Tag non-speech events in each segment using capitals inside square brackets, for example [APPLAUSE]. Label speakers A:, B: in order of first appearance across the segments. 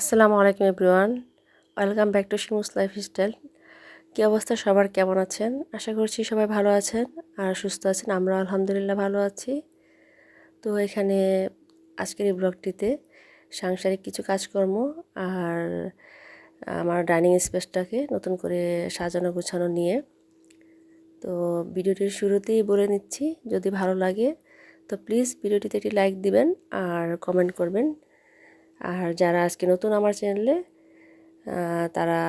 A: আসসালামু আলাইকুম everyone. Welcome back to Shimu's lifestyle কী অবস্থা? সবার কেমন আছেন? আশা করছি সবাই ভালো আছেন আর সুস্থ আছেন। আমরা আলহামদুলিল্লাহ ভালো আছি। তো এখানে আজকের এই ব্লগটিতে সাংসারিক কিছু কাজকর্ম আর আমার ডাইনিং স্পেসটাকে নতুন করে সাজানো গোছানো নিয়ে। তো ভিডিওটির শুরুতেই বলে নিচ্ছি, যদি ভালো লাগে তো প্লিজ ভিডিওটিতে একটি লাইক দিবেন আর কমেন্ট করবেন। আর যারা আজকে নতুন আমার চ্যানেলে তারা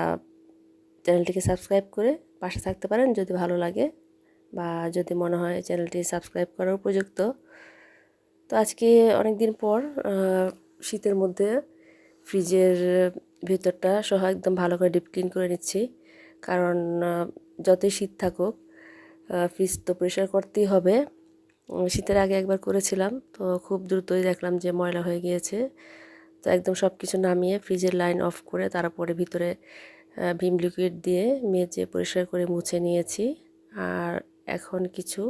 A: চ্যানেলটিকে সাবস্ক্রাইব করে পাশে থাকতে পারেন যদি ভালো লাগে বা যদি মনে হয় চ্যানেলটি সাবস্ক্রাইব করার উপযুক্ত। তো আজকে অনেক দিন পর শীতের মধ্যে ফ্রিজের ভিতরটা সহ একদম ভালো করে ডিপ ক্লিন করে নিচ্ছি। কারণ যতই শীত থাকুক ফ্রিজ তো পরিষ্কার করতেই হবে। শীতের আগে একবার করেছিলাম, তো খুব দ্রুতই দেখলাম যে ময়লা হয়ে গিয়েছে। তো একদম সব কিছু নামিয়ে ফ্রিজের লাইন অফ করে তারপরে ভিতরে ভিম লিকুইড দিয়ে মেজে পরিষ্কার করে মুছে নিয়েছি। আর এখন কিছু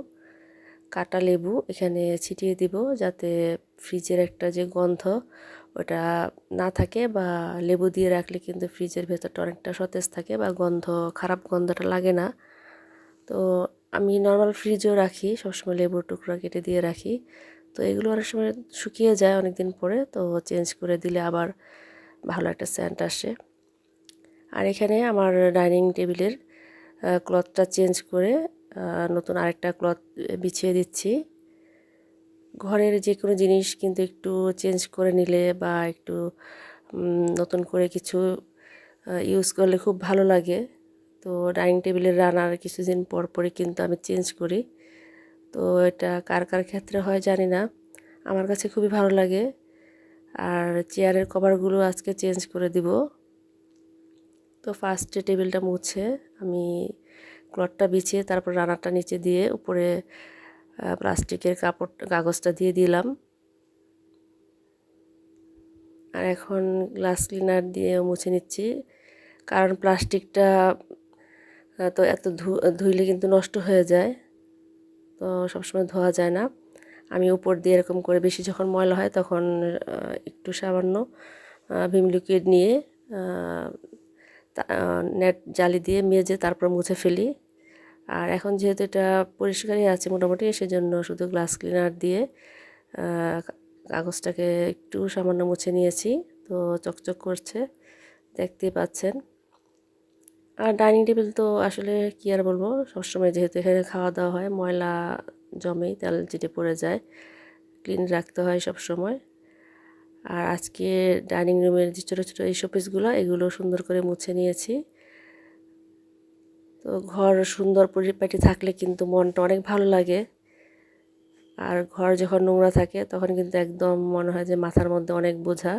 A: কাটা লেবু এখানে ছিটিয়ে দিব যাতে ফ্রিজের একটা যে গন্ধ ওটা না থাকে বা লেবু দিয়ে রাখলে কিন্তু ফ্রিজের ভেতরটা অনেকটা সতেজ থাকে বা গন্ধ, খারাপ গন্ধটা লাগে না। তো আমি নর্মাল ফ্রিজেও রাখি, সবসময় লেবুর টুকরা কেটে দিয়ে রাখি। তো এগুলো অনেক সময় শুকিয়ে যায় অনেক দিন পরে, তো চেঞ্জ করে দিলে আবার ভালো একটা স্যান্ট আসে। আর এখানে আমার ডাইনিং টেবিলের ক্লথটা চেঞ্জ করে নতুন আরেকটা ক্লথ বিছিয়ে দিচ্ছি। ঘরের যে কোনো জিনিস কিন্তু একটু চেঞ্জ করে নিলে বা একটু নতুন করে কিছু ইউজ করলে খুব ভালো লাগে। তো ডাইনিং টেবিলের রান্নার কিছুদিন পর পরে কিন্তু আমি চেঞ্জ করি। তো এটা কার কার ক্ষেত্রে হয় জানি না। আমার কাছে খুবই ভালো লাগে। আর চেয়ারের কভারগুলো আজকে চেঞ্জ করে দিব। তো ফার্স্টে টেবিলটা মুছে আমি ক্লথটা বিছিয়ে তারপর রানারটা নিচে দিয়ে উপরে প্লাস্টিকের কাপড়, কাগজটা দিয়ে দিলাম। আর এখন গ্লাস ক্লিনার দিয়ে মুছে নিচ্ছি। কারণ প্লাস্টিকটা তো এত ধুইলে কিন্তু নষ্ট হয়ে যায়। তো সবসময় ধোয়া যায় না। আমি উপর দিয়ে এরকম করে বেশি যখন ময়লা হয় তখন একটু সামান্য ভিম লিকুইড নিয়ে নেট জালি দিয়ে মেজে তারপর মুছে ফেলি। আর এখন যেহেতু এটা পরিষ্কারই আছে মোটামুটি, সেজন্য শুধু গ্লাস ক্লিনার দিয়ে কাগজটাকে একটু সামান্য মুছে নিয়েছি। তো চকচক করছে, দেখতেই পাচ্ছেন। আর ডাইনিং টেবিল তো আসলে কী আর বলব, সবসময় যেহেতু এখানে খাওয়া দাওয়া হয়, ময়লা জমেই তেল চিটে পড়ে যায় ক্লিন রাখতে হয় সব সময় আর আজকে ডাইনিং রুমের যে ছোটো ছোটো এই শোপিসগুলো এগুলো সুন্দর করে মুছে নিয়েছি। তো ঘর সুন্দর পরিপাটি থাকলে কিন্তু মনটা অনেক ভালো লাগে। আর ঘর যখন নোংরা থাকে, তখন কিন্তু একদম মনে হয় যে মাথার মধ্যে অনেক বোঝা।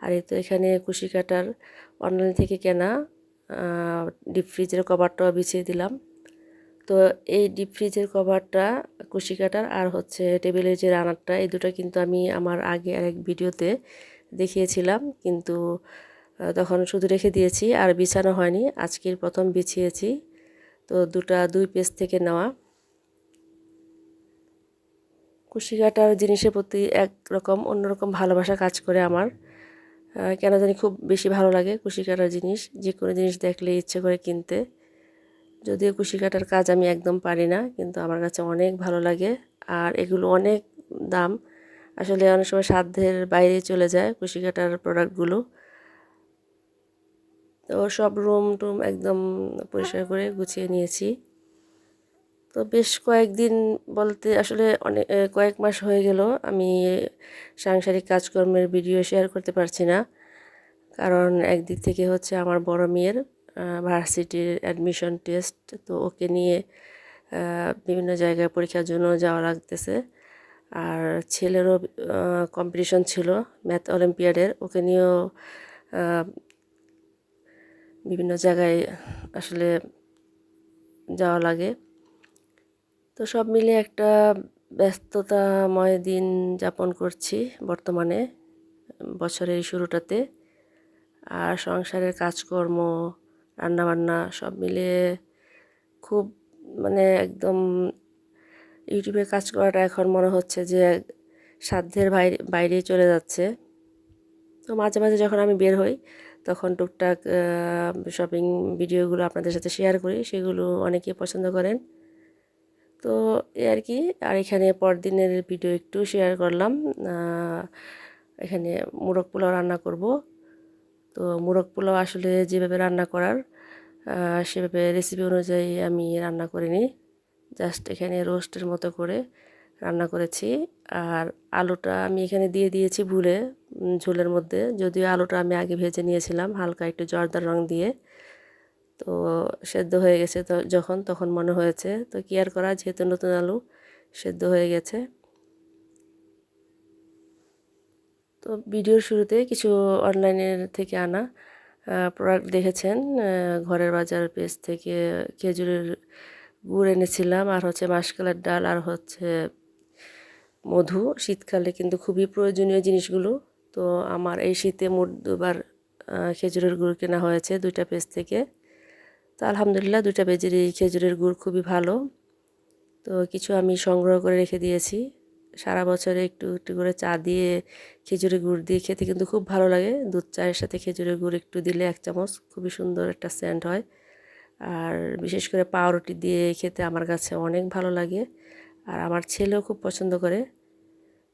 A: আর এই তো এখানে কুশি কাটার অনলাইন থেকে কেনা ডিপ ফ্রিজের কভারটাও বিছিয়ে দিলাম। তো এই ডিপ ফ্রিজের কভারটা কুশি কাটার আর হচ্ছে টেবিলের যে রানারটা এই দুটো কিন্তু আমি আমার আগে আরেক ভিডিওতে দেখিয়েছিলাম। কিন্তু তখন শুধু রেখে দিয়েছি আর বিছানো হয়নি। আজকের প্রথম বিছিয়েছি। তো দুটা, দুই পেজ থেকে নেওয়া। কুশি কাটার জিনিসের প্রতি একরকম, অন্যরকম ভালোবাসা কাজ করে আমার। কেন জানি খুব বেশি ভালো লাগে কুশি কাটার জিনিস। যে কোনো জিনিস দেখলে ইচ্ছে করে কিনতে। যদিও কুশি কাটার কাজ আমি একদম পারি না, কিন্তু আমার কাছে অনেক ভালো লাগে। আর এগুলো অনেক দাম। আসলে অনেক সময় সাধ্যের বাইরে চলে যায় কুশি কাটার প্রোডাক্টগুলো। তো সব রুম টুম একদম পরিষ্কার করে গুছিয়ে নিয়েছি। তো বেশ কয়েকদিন বলতে আসলে অনেক কয়েক মাস হয়ে গেল, আমি সাংসারিক কাজকর্মের ভিডিও শেয়ার করতে পারছি না। কারণ একদিক থেকে হচ্ছে আমার বড় মেয়ের ভার্সিটির অ্যাডমিশন টেস্ট তো ওকে নিয়ে বিভিন্ন জায়গায় পরীক্ষার জন্য যাওয়া লাগতেছে। আর ছেলেরও কম্পিটিশন ছিল ম্যাথ অলিম্পিয়াডের ওকে নিয়েও বিভিন্ন জায়গায় আসলে যাওয়া লাগে। তো সব মিলে একটা ব্যস্ততাময় দিন যাপন করছি বর্তমানে, বছরের শুরুটাতে। আর সংসারের কাজকর্ম, রান্নাবান্না সব মিলে খুব মানে একদম ইউটিউবে কাজ করাটা এখন মনে হচ্ছে যে সাধ্যের বাইরে, বাইরেই চলে যাচ্ছে। তো মাঝে মাঝে যখন আমি বের হই, তখন টুকটাক শপিং ভিডিওগুলো আপনাদের সাথে শেয়ার করি, সেগুলো অনেকেই পছন্দ করেন। তো এই আর কি। আর এখানে পরদিনের ভিডিও একটু শেয়ার করলাম। এখানে মোরগ পোলাও রান্না করব। তো মোরগ পোলাও আসলে যেভাবে রান্না করার সেভাবে রেসিপি অনুযায়ী আমি রান্না করিনি। জাস্ট এখানে রোস্টের মতো করে রান্না করেছি। আর আলুটা আমি এখানে দিয়ে দিয়েছি ভুলে ঝোলের মধ্যে। যদিও আলুটা আমি আগে ভেজে নিয়েছিলাম, হালকা একটু জর্দার রং দিয়ে। তো সেদ্ধ হয়ে গেছে তো যখন, তখন মনে হয়েছে, তো কি আর করা, যেহেতু নতুন আলু, সেদ্ধ হয়ে গেছে। তো ভিডিওর শুরুতে কিছু অনলাইনের থেকে আনা প্রোডাক্ট দেখেছেন ঘরের বাজার পেজ থেকে খেজুরের গুড় এনেছিলাম, আর হচ্ছে মাসকালের ডাল, আর হচ্ছে মধু। শীতকালে কিন্তু খুবই প্রয়োজনীয় জিনিসগুলো। তো আমার এই শীতে মোট দুবার খেজুরের গুড় কেনা হয়েছে দুইটা পেজ থেকে। তো আলহামদুলিল্লাহ দুইটা পেজেরই খেজুরের গুড় খুবই ভালো। তো কিছু আমি সংগ্রহ করে রেখে দিয়েছি। সারা বছরে একটু একটু করে চা দিয়ে খেজুরের গুড় দিয়ে খেতে কিন্তু খুব ভালো লাগে। দুধ চায়ের সাথে খেজুরের গুড় একটু দিলে এক চামচ খুবই সুন্দর একটা সেন্ট হয়। আর বিশেষ করে পাউরুটি দিয়ে খেতে আমার কাছে অনেক ভালো লাগে। আর আমার ছেলেও খুব পছন্দ করে।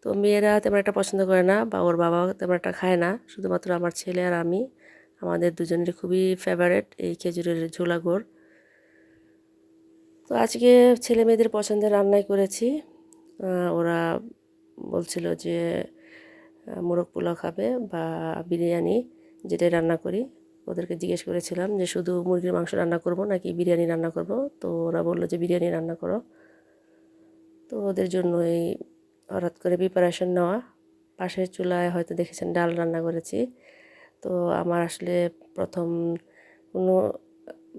A: তো মেয়েরা তেমন একটা পছন্দ করে না বা ওর বাবাও তেমন একটা খায় না। শুধুমাত্র আমার ছেলে আর আমি। আমাদের দুজনের খুবই ফেভারেট এই খেজুরের ঝোলা গোড় তো আজকে ছেলে মেয়েদের পছন্দের রান্নাই করেছি। ওরা বলছিল যে মোরগ পোলাও খাবে বা বিরিয়ানি যেটাই রান্না করি। ওদেরকে জিজ্ঞেস করেছিলাম যে, শুধু মুরগির মাংস রান্না করব নাকি বিরিয়ানি রান্না করব? তো ওরা বলল যে, বিরিয়ানি রান্না করো। তো ওদের জন্য এই হঠাৎ করে প্রিপারেশন নেওয়া। পাশের চুলায় হয়তো দেখেছেন ডাল রান্না করেছি। তো আমার আসলে প্রথম কোনো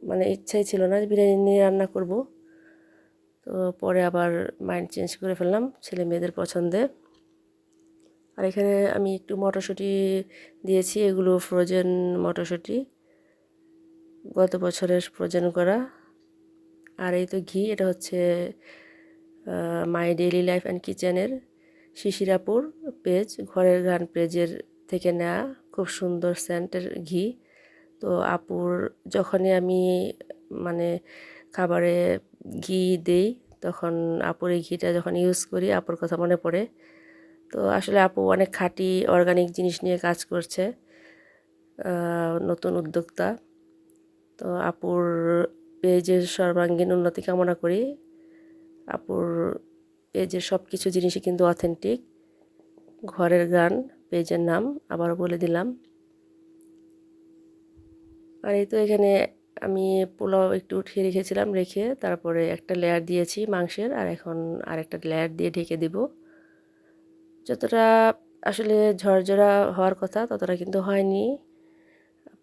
A: মানে ইচ্ছাই ছিল না বিরিয়ানি নিয়ে রান্না করব। তো পরে আবার মাইন্ড চেঞ্জ করে ফেললাম ছেলে মেয়েদের পছন্দে। আর এখানে আমি একটু মটরশুঁটি দিয়েছি, এগুলো ফ্রোজেন মটরশুঁটি। গত বছরের ফ্রোজেন করা। আর এই তো ঘি, এটা হচ্ছে মাই ডেইলি লাইফ অ্যান্ড কিচেনের শিশিরাপুর পেজ ঘরের গান পেজের থেকে নেওয়া খুব সুন্দর সেন্টের ঘি। তো আপুর যখনই আমি মানে খাবারে ঘি দেই, তখন আপুর এই ঘিটা যখন ইউজ করি, আপুর কথা মনে পড়ে। তো আসলে আপু অনেক খাঁটি অর্গানিক জিনিস নিয়ে কাজ করছে নতুন উদ্যোক্তা। তো আপুর পেজের সর্বাঙ্গীন উন্নতি কামনা করি। আপুর পেজের সব কিছু জিনিসই কিন্তু অথেন্টিক ঘরের গান। পেজের নাম, আবারও বলে দিলাম। আর এই তো এখানে আমি পোলাও একটু উঠিয়ে রেখেছিলাম, রেখে তারপরে একটা লেয়ার দিয়েছি মাংসের, আর এখন আরেকটা লেয়ার দিয়ে ঢেকে দিব। যতটা আসলে ঝরঝরা হওয়ার কথা ততটা কিন্তু হয়নি।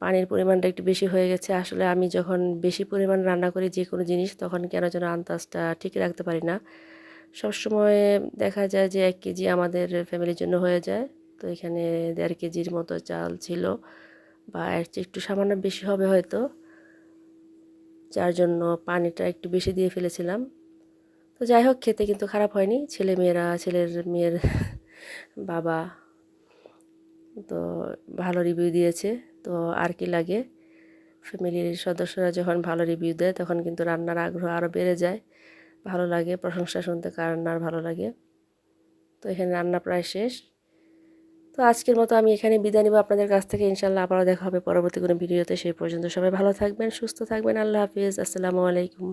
A: পানির পরিমাণটা একটু বেশি হয়ে গেছে। আসলে আমি যখন বেশি পরিমাণ রান্না করি যে কোনো জিনিস, তখন কেন যেন আন্দাজটা ঠিক রাখতে পারি না। সবসময় দেখা যায় যে এক কেজি আমাদের ফ্যামিলির জন্য হয়ে যায়। তো এখানে দেড় কেজির মতো চাল ছিল বা এর চেয়ে একটু সামান্য বেশি হবে হয়তো। যার জন্য পানিটা একটু বেশি দিয়ে ফেলেছিলাম। তো যাই হোক, খেতে কিন্তু খারাপ হয়নি। ছেলে মেয়েরা ছেলের মেয়ের [LAUGHS] বাবা তো ভালো রিভিউ দিয়েছে। তো আর কি লাগে? ফ্যামিলির সদস্যরা যখন ভালো রিভিউ দেয়, তখন কিন্তু রান্নার আগ্রহ আরও বেড়ে যায়। ভালো লাগে, প্রশংসা শুনতে কার রান্নার ভালো লাগে। তো এখানে রান্না প্রায় শেষ। তো আজকের মতো আমি এখানে বিদায় নিব আপনাদের কাছ থেকে। ইনশাল্লাহ আবারও দেখা হবে পরবর্তী কোনো ভিডিওতে। সেই পর্যন্ত সবাই ভালো থাকবেন, সুস্থ থাকবেন। আল্লাহ হাফিজ। আসসালামু আলাইকুম।